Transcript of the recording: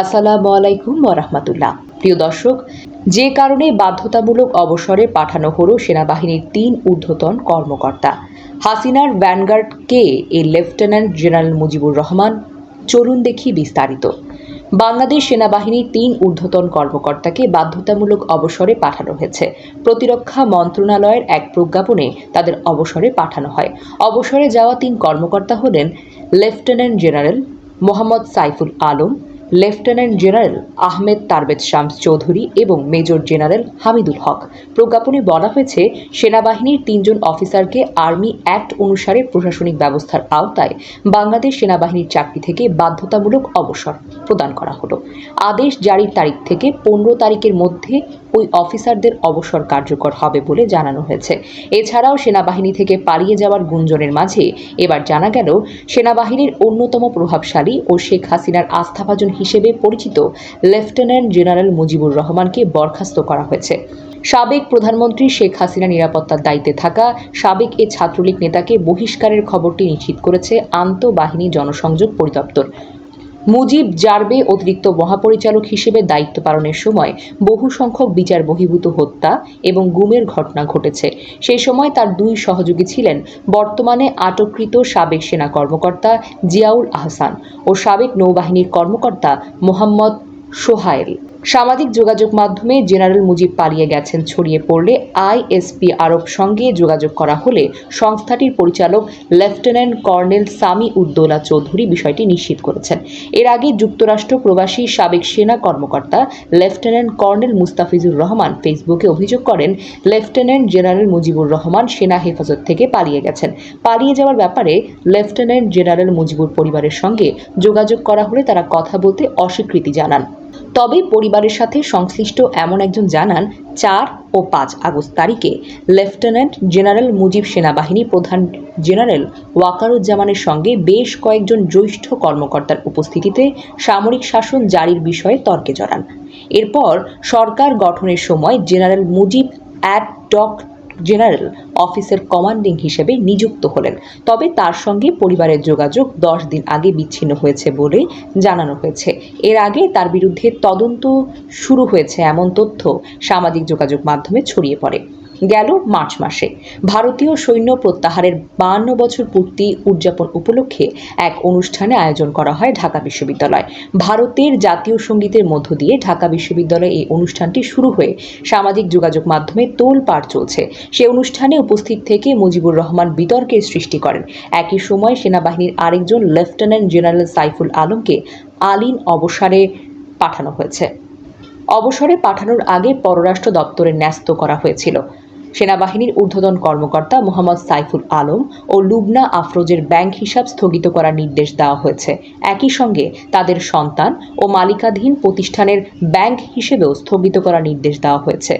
আসসালামু আলাইকুম ওরহমতুল্লাহ প্রিয় দর্শক, যে কারণে বাধ্যতামূলক অবসরে পাঠানো হলো সেনাবাহিনীর তিন ঊর্ধ্বতন কর্মকর্তা। হাসিনার ভ্যানগার্ড কে এ লেফটেন্যান্ট জেনারেল মুজিবুর রহমান? চলুন দেখি বিস্তারিত। বাংলাদেশ সেনাবাহিনীর তিন ঊর্ধ্বতন কর্মকর্তাকে বাধ্যতামূলক অবসরে পাঠানো হয়েছে। প্রতিরক্ষা মন্ত্রণালয়ের এক প্রজ্ঞাপনে তাদের অবসরে পাঠানো হয়। অবসরে যাওয়া তিন কর্মকর্তা হলেন lieutenant general Mohammad Saiful Alam lieutenant general Ahmed তারবেদ Shams Chowdhury এবং মেজর জেনারেল হামিদুল হক। প্রজ্ঞাপনে বলা হয়েছে, সেনাবাহিনীর তিনজন অফিসারকে আর্মি অ্যাক্ট অনুসারে প্রশাসনিক ব্যবস্থার আওতায় বাংলাদেশ সেনাবাহিনীর চাকরি থেকে বাধ্যতামূলক অবসর প্রদান করা হলো। আদেশ জারির তারিখ থেকে পনেরো তারিখের মধ্যে ওই অফিসারদের অবসর কার্যকর হবে বলে জানানো হয়েছে। এছাড়াও সেনাবাহিনী থেকে পালিয়ে যাওয়ার গুঞ্জনের মাঝে এবার জানা গেল, সেনাবাহিনীর অন্যতম প্রভাবশালী ও শেখ হাসিনার আস্থাভাজন হিসেবে পরিচিত লেফটেন্যান্ট জেনারেল মুজিবুর রহমানকে বরখাস্ত করা হয়েছে। সাবেক প্রধানমন্ত্রী শেখ হাসিনা নিরাপত্তার দায়িত্বে থাকা সাবেক এ ছাত্রলীগ নেতাকে বহিষ্কারের খবরটি নিশ্চিত করেছে আন্তঃবাহিনী জনসংযোগ পরিদপ্তর। মুজিব জারবে অতিরিক্ত মহাপরিচালক হিসেবে দায়িত্ব পালনের সময় বহু সংখ্যক বিচার বহির্ভূত হত্যা এবং গুমের ঘটনা ঘটেছে। সেই সময় তার দুই সহযোগী ছিলেন বর্তমানে আটককৃত সাবেক সেনা কর্মকর্তা জিয়াউল আহসান ও সাবেক নৌবাহিনীর কর্মকর্তা মোহাম্মদ সোহায়েল। সামাজিক যোগাযোগ মাধ্যমে জেনারেল মুজিব পালিয়ে গেছেন। ছড়িয়ে পড়লে আইএসপি আরব সঙ্গে যোগাযোগ করা হলে সংস্থাটির পরিচালক লেফটেন্যান্ট কর্নেল সামি উদ্দৌলা চৌধুরী বিষয়টি নিশ্চিত করেছেন। এর আগে যুক্তরাষ্ট্র প্রবাসী সাবেক সেনা কর্মকর্তা লেফটেন্যান্ট কর্নেল মুস্তাফিজুর রহমান ফেসবুকে অভিযোগ করেন, লেফটেন্যান্ট জেনারেল মুজিবুর রহমান সেনা হেফাজত থেকে পালিয়ে গেছেন। পালিয়ে যাওয়ার ব্যাপারে লেফটেন্যান্ট জেনারেল মুজিবুর পরিবারের সঙ্গে যোগাযোগ করা হলে তারা কথা বলতে অস্বীকৃতি জানান। তবে পরিবারের সাথে সংশ্লিষ্ট এমন একজন জানান, চার ও পাঁচ আগস্ট তারিখে লেফটেন্যান্ট জেনারেল মুজিব সেনাবাহিনী প্রধান জেনারেল ওয়াকারুজ্জামানের সঙ্গে বেশ কয়েকজন জ্যেষ্ঠ কর্মকর্তার উপস্থিতিতে সামরিক শাসন জারির বিষয়ে তর্কে জড়ান। এরপর সরকার গঠনের সময় জেনারেল মুজিব অ্যাড ডক জেনারেল অফিসের কমান্ডিং হিসেবে নিযুক্ত হলেন। তবে তার সঙ্গে পরিবারের যোগাযোগ দশ দিন আগে বিচ্ছিন্ন হয়েছে বলে জানানো হয়েছে। এর আগে তার বিরুদ্ধে তদন্ত শুরু হয়েছে এমন তথ্য সামাজিক যোগাযোগ মাধ্যমে ছড়িয়ে পড়ে। গেল মার্চ মাসে। ভারতীয় সৈন্য প্রত্যাহারের বান্ন বছর পূর্তি উদযাপন উপলক্ষে এক অনুষ্ঠানে আয়োজন করা হয় ঢাকা বিশ্ববিদ্যালয়। ভারতের জাতীয় সঙ্গীতের মধ্য দিয়ে ঢাকা বিশ্ববিদ্যালয়ে এই অনুষ্ঠানটি শুরু হয়ে সামাজিক যোগাযোগ মাধ্যমে তোল পাড় চলছে। সে অনুষ্ঠানে উপস্থিত থেকে মুজিবুর রহমান বিতর্কের সৃষ্টি করেন। একই সময় সেনাবাহিনীর আরেকজন লেফটেন্যান্ট জেনারেল সাইফুল আলমকে আলিন অবসরে পাঠানো হয়েছে। অবসরে পাঠানোর আগে পররাষ্ট্র দপ্তরে ন্যস্ত করা হয়েছিল। সেনাবাহিনীর ঊর্ধ্বতন কর্মকর্তা মোহাম্মদ সাইফুল আলম ও লুবনা আফরোজের ব্যাংক হিসাব স্থগিত করার নির্দেশ দেওয়া হয়েছে। একই সঙ্গে তাদের সন্তান ও মালিকাধীন প্রতিষ্ঠানের ব্যাংক হিসেবেও স্থগিত করার নির্দেশ দেওয়া হয়েছে।